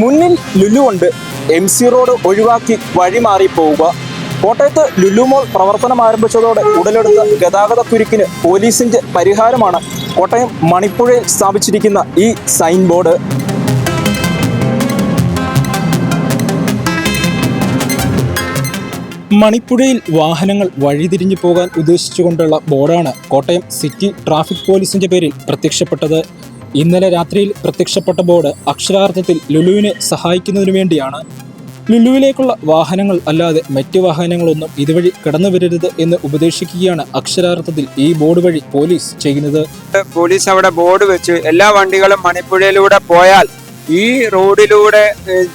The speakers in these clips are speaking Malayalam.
മുന്നിൽ ലുലു ഉണ്ട്. എം സി റോഡ് ഒഴിവാക്കി വഴിമാറി പോവുക കോട്ടയത്ത് ലുലു മോൾ പ്രവർത്തനം ആരംഭിച്ചതോടെ ഉടലെടുത്ത ഗതാഗത കുരുക്കിന് പോലീസിന്റെ പരിഹാരമാണ് കോട്ടയം മണിപ്പുഴയിൽ സ്ഥാപിച്ചിരിക്കുന്ന ഈ സൈൻ ബോർഡ് മണിപ്പുഴയിൽ വാഹനങ്ങൾ വഴിതിരിഞ്ഞു പോകാൻ ഉദ്ദേശിച്ചുകൊണ്ടുള്ള ബോർഡാണ് കോട്ടയം സിറ്റി ട്രാഫിക് പോലീസിന്റെ പേരിൽ പ്രത്യക്ഷപ്പെട്ടത്. ഇന്നലെ രാത്രിയിൽ പ്രത്യക്ഷപ്പെട്ട ബോർഡ് അക്ഷരാർത്ഥത്തിൽ ലുലുവിനെ സഹായിക്കുന്നതിനു വേണ്ടിയാണ്. ലുലുവിലേക്കുള്ള വാഹനങ്ങൾ അല്ലാതെ മറ്റു വാഹനങ്ങളൊന്നും ഇതുവഴി കടന്നു വരരുത് എന്ന് ഉപദേശിക്കുകയാണ് അക്ഷരാർത്ഥത്തിൽ ഈ ബോർഡ് വഴി പോലീസ് ചെയ്യുന്നത്. പോലീസ് അവിടെ ബോർഡ് വെച്ച് എല്ലാ വണ്ടികളും മണിപ്പുഴയിലൂടെ പോയാൽ ഈ റോഡിലൂടെ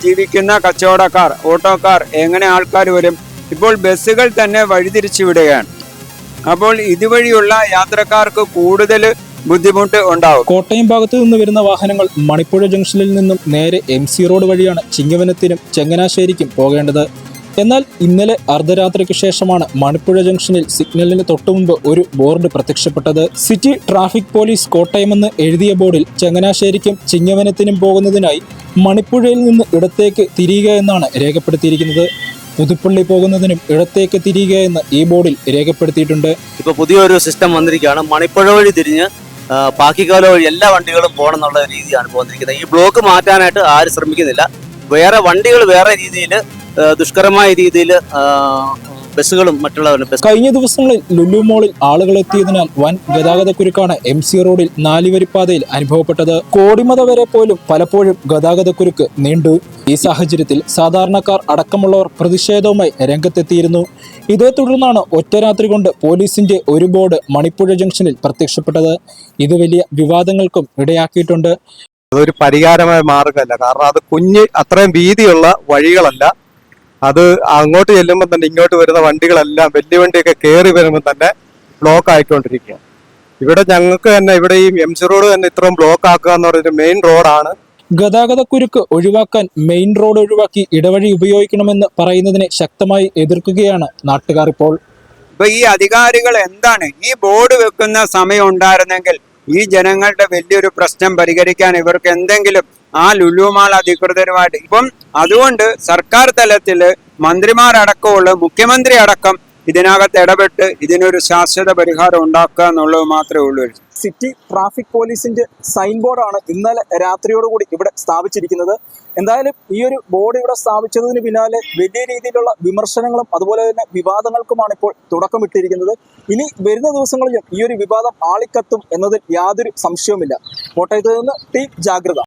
ജീവിക്കുന്ന കച്ചവടക്കാർ ഓട്ടോക്കാർ എങ്ങനെ ആൾക്കാർ വരും? ഇപ്പോൾ ബസ്സുകൾ തന്നെ വഴിതിരിച്ചു വിടുകയാണ്. അപ്പോൾ ഇതുവഴിയുള്ള യാത്രക്കാർക്ക് കൂടുതൽ ബുദ്ധിമുട്ട് ഉണ്ടാവും. കോട്ടയം ഭാഗത്ത് നിന്ന് വരുന്ന വാഹനങ്ങൾ മണിപ്പുഴ ജംഗ്ഷനിൽ നിന്നും നേരെ എം സി റോഡ് വഴിയാണ് ചിങ്ങവനത്തിനും ചെങ്ങനാശ്ശേരിക്കും പോകേണ്ടത്. എന്നാൽ ഇന്നലെ അർദ്ധരാത്രിക്ക് ശേഷമാണ് മണിപ്പുഴ ജംഗ്ഷനിൽ സിഗ്നലിന് തൊട്ടുമുമ്പ് ഒരു ബോർഡ് പ്രത്യക്ഷപ്പെട്ടത്. സിറ്റി ട്രാഫിക് പോലീസ് കോട്ടയമെന്ന് എഴുതിയ ബോർഡിൽ ചങ്ങനാശ്ശേരിക്കും ചിങ്ങവനത്തിനും പോകുന്നതിനായി മണിപ്പുഴയിൽ നിന്ന് ഇടത്തേക്ക് തിരിയുക എന്നാണ് രേഖപ്പെടുത്തിയിരിക്കുന്നത്. പുതുപ്പള്ളി പോകുന്നതിനും ഇടത്തേക്ക് തിരിയുക എന്ന് ഈ ബോർഡിൽ രേഖപ്പെടുത്തിയിട്ടുണ്ട്. ഇപ്പൊ പുതിയൊരു സിസ്റ്റം വന്നിരിക്കുകയാണ്. മണിപ്പുഴ വഴി തിരിഞ്ഞ് പാക്കിക്കാല വഴി എല്ലാ വണ്ടികളും പോകണം എന്നുള്ള രീതിയാണ് പോന്നിരിക്കുന്നത്. ഈ ബ്ലോക്ക് മാറ്റാനായിട്ട് ആരും ശ്രമിക്കുന്നില്ല. വേറെ വണ്ടികൾ വേറെ രീതിയിൽ ദുഷ്കരമായ രീതിയിൽ ബസ്സുകളും മറ്റുള്ളവരുടെ ബസ് കഴിഞ്ഞ ദിവസങ്ങളിൽ ലുലു മോളിൽ ആളുകൾ എത്തിയതിനാൽ വൻ ഗതാഗതക്കുരുക്കാണ് എം സി റോഡിൽ നാലുവരിപ്പാതയിൽ അനുഭവപ്പെട്ടത്. കോടിമത വരെ പോലും പലപ്പോഴും ഗതാഗതക്കുരുക്ക് നീണ്ടു. ഈ സാഹചര്യത്തിൽ സാധാരണക്കാർ അടക്കമുള്ളവർ പ്രതിഷേധവുമായി രംഗത്തെത്തിയിരുന്നു. ഇതേ തുടർന്നാണ് ഒറ്റരാത്രി കൊണ്ട് പോലീസിന്റെ ഒരു ബോർഡ് മണിപ്പുഴ ജംഗ്ഷനിൽ പ്രത്യക്ഷപ്പെട്ടത്. ഇത് വലിയ വിവാദങ്ങൾക്കും ഇടയാക്കിയിട്ടുണ്ട്. അതൊരു പരിഹാരമായ മാർഗമല്ല. കാരണം അത് കുഞ്ഞ് അത്രയും വീതിയുള്ള വഴികളല്ല. അത് അങ്ങോട്ട് ചെല്ലുമ്പോൾ തന്നെ ഇങ്ങോട്ട് വരുന്ന വണ്ടികളെല്ലാം വലിയ വണ്ടിയൊക്കെ കയറി വരുമ്പോൾ തന്നെ ബ്ലോക്ക് ആയിക്കൊണ്ടിരിക്കുകയാണ്. ഇവിടെ ഞങ്ങൾക്ക് തന്നെ ഇവിടെ ഈ എം സി റോഡ് തന്നെ ഇത്രയും ബ്ലോക്ക് ആക്കുക എന്ന് പറയുന്നത് മെയിൻ റോഡാണ് ഗതാഗതക്കുരുക്ക് ഒഴിവാക്കാൻ മെയിൻ റോഡ് ഒഴിവാക്കി ഇടവഴി ഉപയോഗിക്കണമെന്ന് പറയുന്നതിനെ ശക്തമായി എതിർക്കുകയാണ് നാട്ടുകാർ ഇപ്പോൾ. ഇപ്പൊ ഈ അധികാരികൾ എന്താണ് ഈ ബോർഡ് വെക്കുന്ന സമയം ഉണ്ടായിരുന്നെങ്കിൽ ഈ ജനങ്ങളുടെ വലിയൊരു പ്രശ്നം പരിഹരിക്കാൻ ഇവർക്ക് എന്തെങ്കിലും ആ ലുലുമാൾ അധികൃതരുമായിട്ട്. ഇപ്പം അതുകൊണ്ട് സർക്കാർ തലത്തിൽ മന്ത്രിമാരടക്കമുള്ള മുഖ്യമന്ത്രി അടക്കം ഇതിനകത്ത് ഇടപെട്ട് ഇതിനൊരു ശാശ്വത പരിഹാരം ഉണ്ടാക്കുക എന്നുള്ളത് മാത്രമേ ഉള്ളൂ. സിറ്റി ട്രാഫിക് പോലീസിന്റെ സൈൻ ബോർഡാണ് ഇന്നലെ രാത്രിയോടുകൂടി ഇവിടെ സ്ഥാപിച്ചിരിക്കുന്നത്. എന്തായാലും ഈ ഒരു ബോർഡ് ഇവിടെ സ്ഥാപിച്ചതിന് പിന്നാലെ വലിയ രീതിയിലുള്ള വിമർശനങ്ങളും അതുപോലെ തന്നെ വിവാദങ്ങൾക്കുമാണ് ഇപ്പോൾ തുടക്കമിട്ടിരിക്കുന്നത്. ഇനി വരുന്ന ദിവസങ്ങളിലും ഈ ഒരു വിവാദം ആളിക്കത്തും എന്നതിൽ യാതൊരു സംശയവുമില്ല. കോട്ടയത്ത് നിന്ന് ടീം ജാഗ്രത.